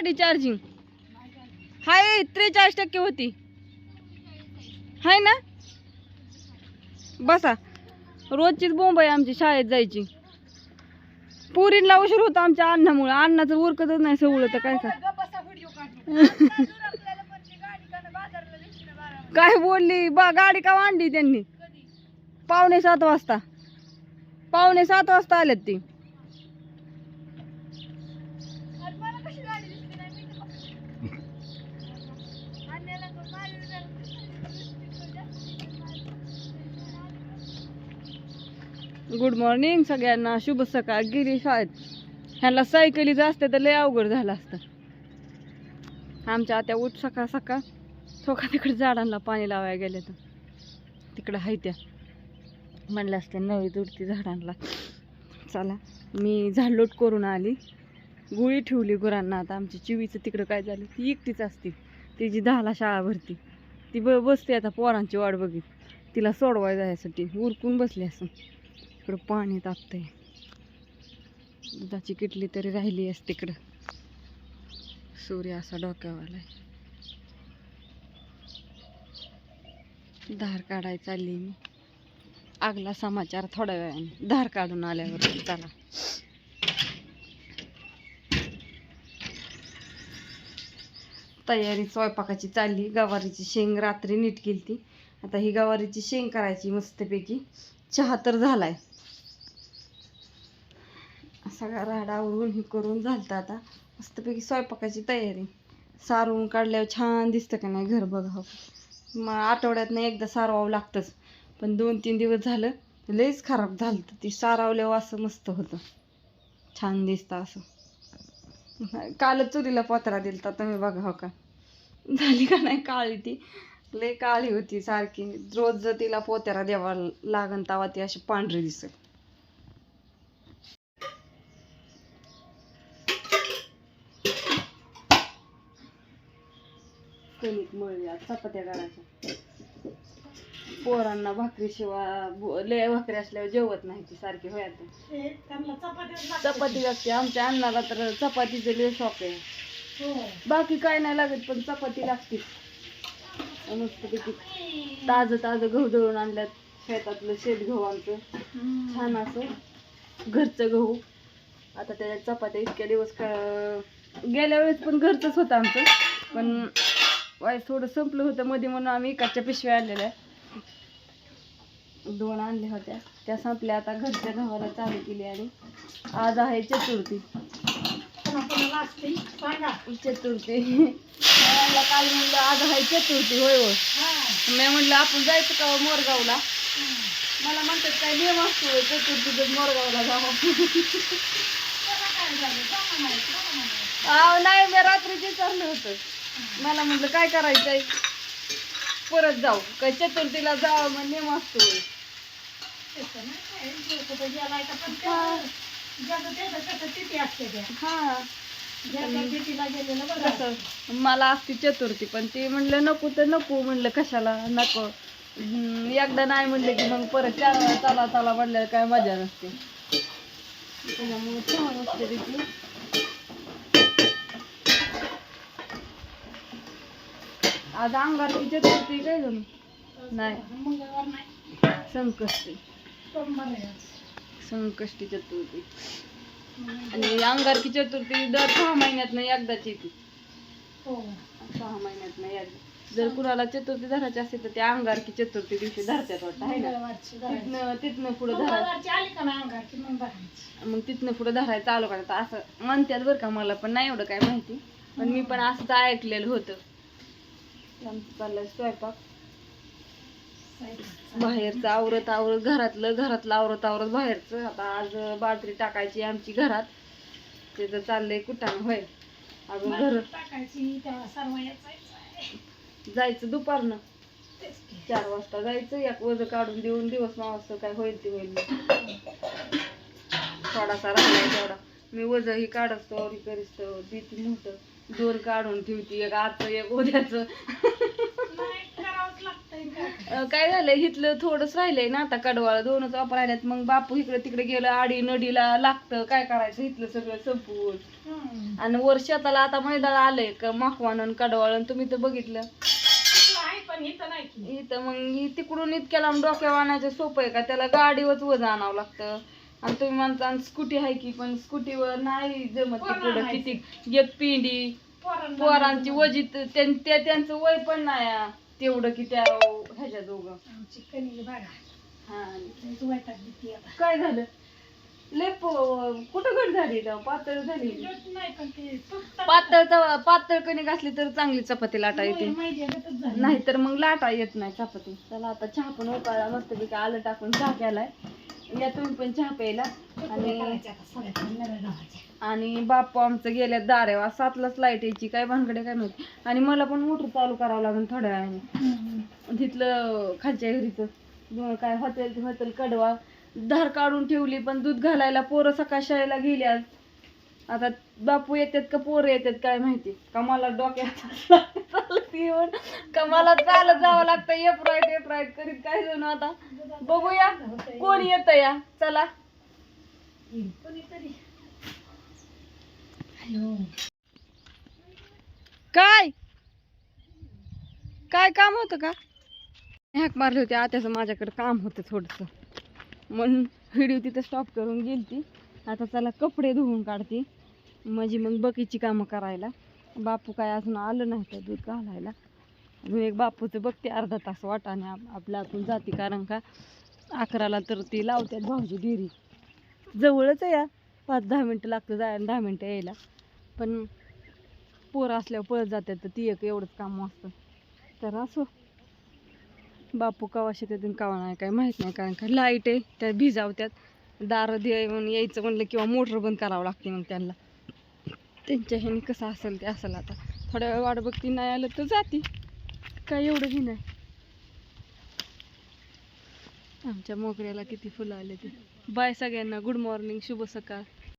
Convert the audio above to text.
गाडी चार्जिंग हाय त्रेचाळीस टक्के होती. हाय ना? बसा. रोजचीच बोंब आहे आमची शाळेत जायची. पुरीला उशीर होता आमच्या अन्नामुळं. अन्नाचं उरकतच नाही सवळ तर काय कर काय बोलली? बा गाडी का आणली त्यांनी? पावणे सात वाजता. पावणे सात वाजता आलेत ती. गुड मॉर्निंग सगळ्यांना. शुभ सकाळ. गेली शाळेत ह्यांना सायकलीचं असते तर लय अवघड झालं असतं. आमच्या आत्या उठ सकाळ सकाळ. थोका तिकडे झाडांना पाणी लावायला गेले तर. तिकडं आहे त्या. म्हणलं असते नवी तुडती झाडांना. चला मी झाडलोट करून आली. गुळी ठेवली गुरांना. आता आमची चिवीचं तिकडं काय झालं? ती एकटीच असते. तिची दहाला शाळा भरती. ती ब बसते आता पोरांची वाट बघित. तिला सोडवाय जायसाठी उरकून बसली असं इकडं पाणी तापतंय. दुधाची किटली तरी राहिली आहे तिकडं. सूर्य असा डोक्यावाला आहे धार काढाय चालली मी. आगला समाचार थोड्या वेळाने. धार काढून आल्यावर चला. तयारी स्वयंपाकाची चालली. गवारीची शेंग रात्री नीट केली ती आता ही गवारीची शेंग करायची मस्तपैकी. चहा तर झालाय. सगळा राडा आवरून हे करून झालतं आता. मस्तपैकी स्वयंपाकाची तयारी. सारवून काढल्यावर छान दिसतं का नाही घर बघावं हो. मग आठवड्यातनं एकदा सारवावं लागतंच. पण दोन तीन दिवस झालं लईच खराब झालं ती सारावल्यावर असं मस्त होतं. छान दिसतं असं. कालच चुलीला पत्रा दिलता तुम्ही बघा हो का. झाली का नाही काळी ती? लई काळी होती सारखी. रोज जर तिला पोत्यारा द्यावा लागन तेव्हा ती अशी पांढरी दिसेल कणिक मळली आज चपात्या करायच्या. पोरांना भाकरी शिवाय लय भाकरी असल्यावर जेवत नाही ती सारखी होयात चपाती लागते आमच्या अन्नाला तर चपातीचं लय शॉक आहे. बाकी काय नाही लागत पण चपाती लागते. मस्तपैकी. ताजं ताजं गहू दळून आणल्यात शेतातलं शेत गहू आमचं. छान असं घरचं गहू. आता त्याच्यात चपात्या इतक्या दिवस का गेल्या वेळेस पण घरचंच होतं आमचं. पण वाय थोडं संपलं होतं मध्ये म्हणून आम्ही इकडच्या पिशव्या आणलेल्या. दोन आणल्या होत्या. त्या संपल्या आता घरच्या गव्हाला चालू केली आणि आज आहे चतुर्थी. चतुर्थी. काल म्हणलं आज आहे चतुर्थी होय होय. मी म्हणलं आपण जायचं का हो मोरगावला? मला म्हणतात काय नियम असतो होय चतुर्थीच मोरगावला जावं. नाही मी रात्रीच विचारलं होतं. मला म्हटलं काय करायचंय परत जाऊ. काय चतुर्थीला जावं मग नेम असतो. हा. कसं मला असती चतुर्थी पण ते म्हणलं नको तर नको. म्हणलं कशाला? नको. हम्म, एकदा नाही म्हणलं की मग परत चार वेळा चला चला म्हणल्यावर काय मजा नसते. त्याच्यामुळे छान असते तिची आज अंगारकी चतुर्थी काय झालं नाही. संकष्टी. संकष्टी चतुर्थी आणि अंगारकी चतुर्थी दर सहा महिन्यात एकदाच येते. सहा महिन्यात एकदा. जर कुणाला चतुर्थी धरायची असेल तर त्या अंगारकी चतुर्थी दिवशी धरत्यात वाटतं आहे ना? तिथनं तिथनं पुढं धरायचं मग तिथनं पुढं धरायचं चालू करायचं असं म्हणतात बरं का मला पण नाही एवढं काय माहिती. पण मी पण असंच ऐकलेलं होतं. आमचं चाललंय स्वयंपाक. बाहेरचं आवरत आवरत घरातलं घरातलं आवरत आवरत बाहेरचं. आता आज बाजरी टाकायची आमची घरात. त्याचं चाललंय कुठानं होय. अजून घर जायचं दुपारनं. चार वाजता जायचं एक वज काढून देऊन दिवस मावस काय होईल ते होईल. थोडासा राहिलाय तेवढा. मी वज ही काढतो ही करीस्तो देते मोठं दोन काढून ठेवती एक आजचं एक उद्याचं. काय झालंय हिथलं थोडंच राहिलंय ना आता कडवाळ. दोनच वापर राहिल्यात मग बापू इकडे तिकडे गेलं आडी नडीला लागतं. काय करायचं हिथलं सगळं संपवून आणि वर शेताला आता मैदाळ आलंय का माखवान कडवाळण तुम्ही तर बघितलं. इथं मग ही तिकडून इतक्या लांब डोक्या आणायचं सोपं आहे का? त्याला गाडीवरच वजन आणावं लागतं. आणि तुम्ही म्हणता स्कूटी आहे की पण स्कूटीवर नाही जमत ते पुढं किती. एक पिंडी पोरांची वजी तर त्यां- त्या त्यांचं वय पण नाही आ, तेवढं की त्या ह्याच्या दोघं. हा. काय झालं? लय प- कुठं घट झाली? पातळ झाली. पातळ तवा- पातळ कणी घातली तर चांगली चपाती लाटा येते. नाहीतर मग लाटा येत नाही चपाती. चला आता चहा पण उकाळला मस्त पैकी आलं टाकून चहा केलाय या तुम्ही पण चहा प्यायला. आणि आणि बाप्पू आमचं गेल्या दारेवा. सातलाच लाइट यायची. काय भानगडे काय माहिती. आणि मला पण मोटर चालू करावं लागेल थोड्या वेळाने. तिथलं खालच्या घरीचं. काय हॉटेल हॉटेल कडवा. धार काढून ठेवली पण दूध घालायला पोरं सकाळ शाळेला गेली आज. आता बापू येतात का पोरं येतात काय माहिती? का मला डोक्यात चालत येऊन? का मला चालत जावं लागतं? एप राईट राईट करीत काय जण आता? बघूया. कोण येतं या? चला. काय? काय काम होतं का? हॅक मारले होते. आत्याचं माझ्याकडे काम होतं थोडंसं. म्हणून व्हिडिओ तिथं स्टॉप करून गेलती. आता चला कपडे धुवून काढते. म्हणजे मग बकीची कामं करायला. बापू काय अजून आलं नाही तर दूध घालायला? अजून एक बापूचं बघते अर्धा तास वाटाने आपल्या आतून जाते कारण का अकराला तर ती लावतात भाऊजी डेरी जवळच आहे या. पाच दहा मिनटं लागतं जायला दहा मिनटं यायला. पण पोरं असल्यावर पळत जातात तर ती एक एवढंच काम असतं. तर असो. बापू कवा शेतातून कवा नाही काय माहीत नाही कारण का लाइट आहे त्या भिजावत्यात. दारं दे म्हणून यायचं म्हणलं किंवा मोटर बंद करावं लागते मग त्यांना. त्यांच्या ह्याने कसं असेल ते असेल आता. थोड्या वेळ वाट बघती नाही आलं तर जाती. काय एवढं ही नाही. आमच्या मोगऱ्याला किती फुलं आले ते. बाय सगळ्यांना गुड मॉर्निंग शुभ सकाळ.